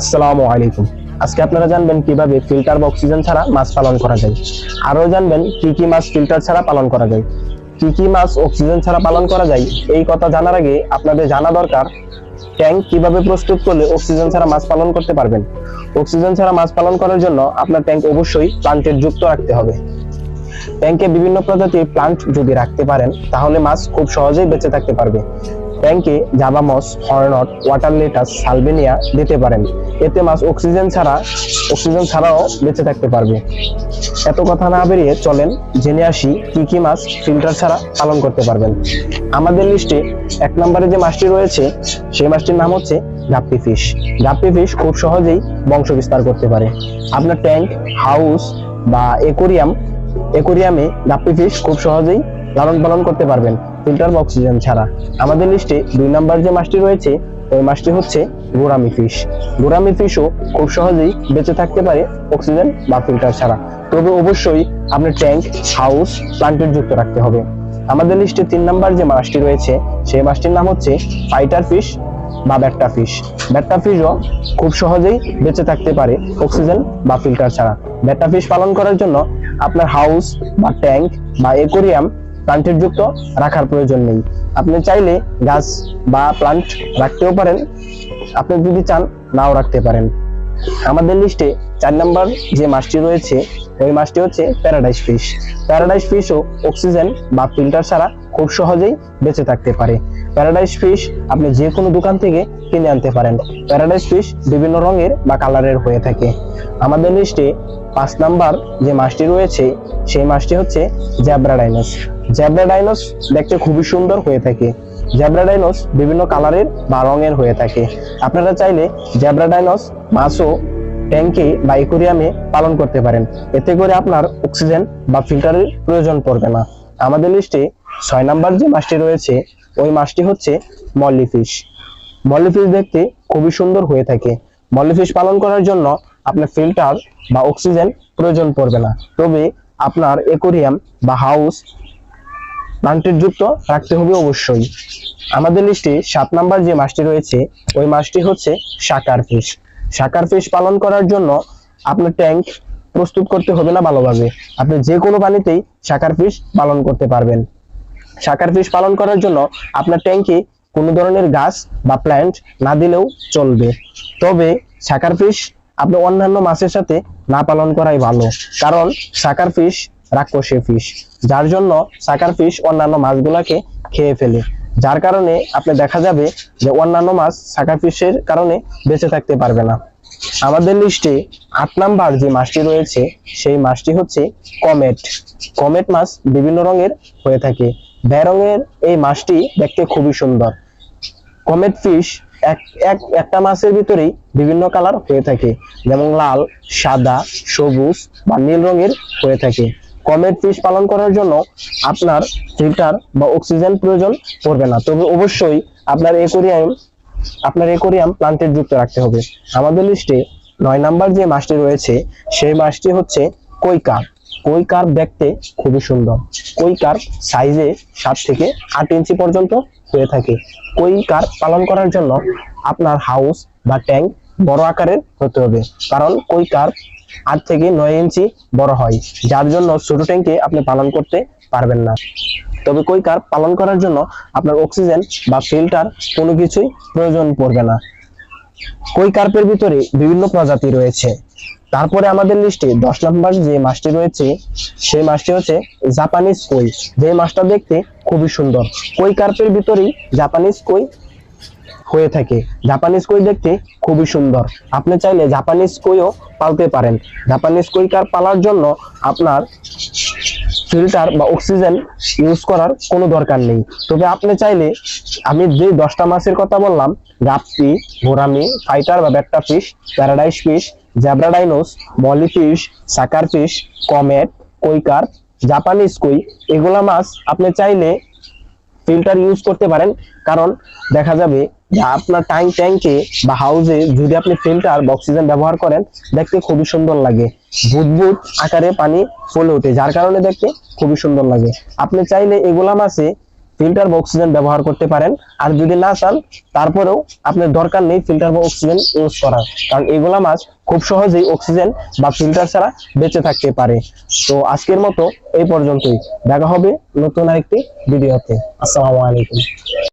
আসসালামু আলাইকুম। আজকে আপনারা জানবেন কীভাবে ফিল্টার বা অক্সিজেন ছাড়া মাছ পালন করা যায়। আরও জানবেন কি কি মাছ ফিল্টার ছাড়া পালন করা যায়। কি কি মাছ অক্সিজেন ছাড়া পালন করা যায়, এই কথা জানার আগে আপনাদের জানা দরকার ট্যাঙ্ক কীভাবে প্রস্তুত করলে অক্সিজেন ছাড়া মাছ পালন করতে পারবেন। অক্সিজেন ছাড়া মাছ পালন করার জন্য আপনার ট্যাঙ্ক অবশ্যই প্লান্টের যুক্ত রাখতে হবে। ট্যাঙ্কে বিভিন্ন প্রজাতির প্লান্ট যদি রাখতে পারেন, তাহলে মাছ খুব সহজেই বেঁচে থাকতে পারবে। ট্যাঙ্কে জাবামস হর্নট, ওয়াটার লেটাস সালবেনিয়া দিতে পারেন। এতে মাছ অক্সিজেন ছাড়া অক্সিজেন ছাড়াও বেঁচে থাকতে পারবে। এত কথা না বেরিয়ে চলেন জেনে আসি কি কি মাছ ফিল্টার ছাড়া পালন করতে পারবেন। আমাদের লিস্টে এক নম্বরে যে মাছটি রয়েছে, সেই মাছটির নাম হচ্ছে গাপ্পি ফিশ। গাপ্পি ফিশ খুব সহজেই বংশ বিস্তার করতে পারে। আপনার ট্যাঙ্ক, হাউস বা একুরিয়াম একুরিয়ামে গাপ্পি ফিশ খুব সহজেই লালন পালন করতে পারবেন। ফিল্টার বা অক্সিজেন ছাড়া। আমাদের লিস্টে দুই নাম্বার যে মাছটি রয়েছে, ওই মাছটি হচ্ছে গোরামি ফিশ গোরামি ফিশও খুব সহজেই বেঁচে থাকতে পারে অক্সিজেন বা ফিল্টার ছাড়া। তবে অবশ্যই আপনার ট্যাঙ্ক হাউস প্লান্টের যুক্ত রাখতে হবে। আমাদের লিস্টে তিন নাম্বার যে মাছটি রয়েছে, সেই মাছটির নাম হচ্ছে ফাইটার ফিশ বা ব্যাট্টা ফিশ ব্যাট্টা ফিশও খুব সহজেই বেঁচে থাকতে পারে অক্সিজেন বা ফিল্টার ছাড়া। ব্যাট্টা ফিশ পালন করার জন্য আপনার হাউস বা ট্যাঙ্ক বা একুরিয়াম প্লান্টের যুক্ত রাখার প্রয়োজন নেই। আপনি চাইলে গাছ বা প্লান্ট রাখতেও পারেন। আপনি যদি চান, নাও রাখতে পারেন। আমাদের লিস্টে চার নাম্বার যে মাছটি রয়েছে, ওই মাছটি হচ্ছে প্যারাডাইস ফিশ প্যারাডাইস ফিশও অক্সিজেন বা ফিল্টার ছাড়া খুব সহজেই বেঁচে থাকতে পারে। প্যারাডাইস ফিশ আপনি যে কোনো দোকান থেকে কিনে আনতে পারেন। প্যারাডাইস ফিশ বিভিন্ন রঙের বা কালারের হয়ে থাকে। আমাদের লিস্টে পাঁচ নাম্বার যে মাছটি রয়েছে, সেই মাছটি হচ্ছে জ্যাব্রা ডাইনোস জ্যাব্রা ডাইনোস দেখতে খুবই সুন্দর হয়ে থাকে। জ্যাব্রা ডাইনোস বিভিন্ন কালারের বা রঙের হয়ে থাকে। আপনারা চাইলে জ্যাব্রা ডাইনোস মাছও ট্যাঙ্কে বা একুরিয়ামে পালন করতে পারেন। এতে করে আপনার অক্সিজেন বা ফিল্টারের প্রয়োজন পড়বে না। আমাদের লিস্টে ছয় নাম্বার যে মাছটি রয়েছে ওই মাছটি হচ্ছে মল্লি ফিশ। মল্লি ফিশ দেখতে খুবই সুন্দর হয়ে থাকে। মল্লি ফিশ পালন করার জন্য আপনার ফিল্টার বা অক্সিজেন প্রয়োজন পড়বে না। তবে আপনার একুরিয়াম বা হাউস প্লান্টের যুক্ত রাখতে হবে অবশ্যই। আমাদের লিস্টে সাত নাম্বার যে মাছটি রয়েছে, ওই মাছটি হচ্ছে শাকার ফিশ। শাকার ফিশ পালন করার জন্য আপনার ট্যাঙ্ক প্রস্তুত করতে হবে না ভালোভাবে। আপনি যে কোনো পানিতেই শাকার ফিশ পালন করতে পারবেন। শাকার ফিশ পালন করার জন্য আপনার ট্যাঙ্কে কোনো ধরনের গাছ বা প্ল্যান্ট না দিলেও চলবে। তবে শাকার ফিশ আপনি অন্যান্য মাছের সাথে না পালন করাই ভালো, কারণ শাকার ফিশ রাক্ষসী ফিশ যার জন্য শাকার ফিশ অন্যান্য মাছগুলাকে খেয়ে ফেলে। যার কারণে আপনি দেখা যাবে যে অন্যান্য মাছ শাকার ফিশের কারণে বেঁচে থাকতে পারবে না। আমাদের লিস্টে আট নাম্বার যে মাছটি রয়েছে, সেই মাছটি হচ্ছে কমেট কমেট মাছ বিভিন্ন রঙের হয়ে থাকে। বেরঙের এই মাছটি দেখতে খুবই সুন্দর। কমেট ফিশ এক এক, একটা মাছের ভিতরেই বিভিন্ন কালার হয়ে থাকে। যেমন লাল, সাদা, সবুজ বা নীল রঙের হয়ে থাকে। কমেট ফিশ পালন করার জন্য আপনার ফিল্টার বা অক্সিজেন প্রয়োজন পড়বে না। তবে অবশ্যই আপনার একুরিয়াম আপনার একোরিয়াম প্লান্টের যুক্ত রাখতে হবে। আমাদের লিস্টে নয় নাম্বার যে মাছটি রয়েছে, সেই মাছটি হচ্ছে কই কার্প কই কার দেখতে খুবই সুন্দর। কই কার সাইজে সাত থেকে আট ইঞ্চি পর্যন্ত হয়ে থাকে। কই কার পালন করার জন্য আপনার হাউস বা ট্যাঙ্ক বড় আকারের হতে হবে। কারণ কই কার্প আট থেকে নয় ইঞ্চি বড় হয়, যার জন্য ছোট ট্যাঙ্কে আপনি পালন করতে পারবেন না। তবে কই কার্প পালন করার জন্য আপনার অক্সিজেন বা ফিল্টার কোনো কিছুই প্রয়োজন পড়বে না। কই কার্পের ভিতরে বিভিন্ন প্রজাতি রয়েছে। তারপরে আমাদের লিস্টে দশ নম্বর যে মাছটি রয়েছে, সেই মাছটি হচ্ছে জাপানিজ কই। যে মাছটা দেখতে খুবই সুন্দর। কই কার্পের ভিতরেই জাপানিজ কই হয়ে থাকে। জাপানিজ কই দেখতে খুবই সুন্দর। আপনি চাইলে জাপানিজ কইও পালতে পারেন। জাপানিজ কই কার্প পালার জন্য আপনার ফিল্টার বা অক্সিজেন ইউজ করার কোনো দরকার নেই। তবে আপনি চাইলে, আমি যে দশটা মাছের কথা বললাম, গাপ্পি গোরামি ফাইটার বা betta fish paradise fish zebra danios molly fish sucker fish comet koi carp Japanese koi এগুলা মাছ আপনি চাইলে ফিল্টার ইউজ করতে পারেন। কারণ দেখা যাবে আপনার টাইম ট্যাঙ্কে বা হাউজে যদি আপনি ফিল্টার বা অক্সিজেন ব্যবহার করেন, দেখতে খুবই সুন্দর লাগে। বুদবুদ আকারে পানি ফুলে ওঠে, যার কারণে দেখতে খুবই সুন্দর লাগে। আপনি চাইলে এগুলা মাছে ফিল্টার বা অক্সিজেন ব্যবহার করতে পারেন। আর যদি না চান, তারপরেও আপনার দরকার নেই ফিল্টার বা অক্সিজেন ইউজ করার। কারণ এগুলা মাছ খুব সহজেই অক্সিজেন বা ফিল্টার ছাড়া বেঁচে থাকতে পারে। তো আজকের মতো এই পর্যন্তই। দেখা হবে নতুন আরেকটি ভিডিওতে। আসসালামু আলাইকুম।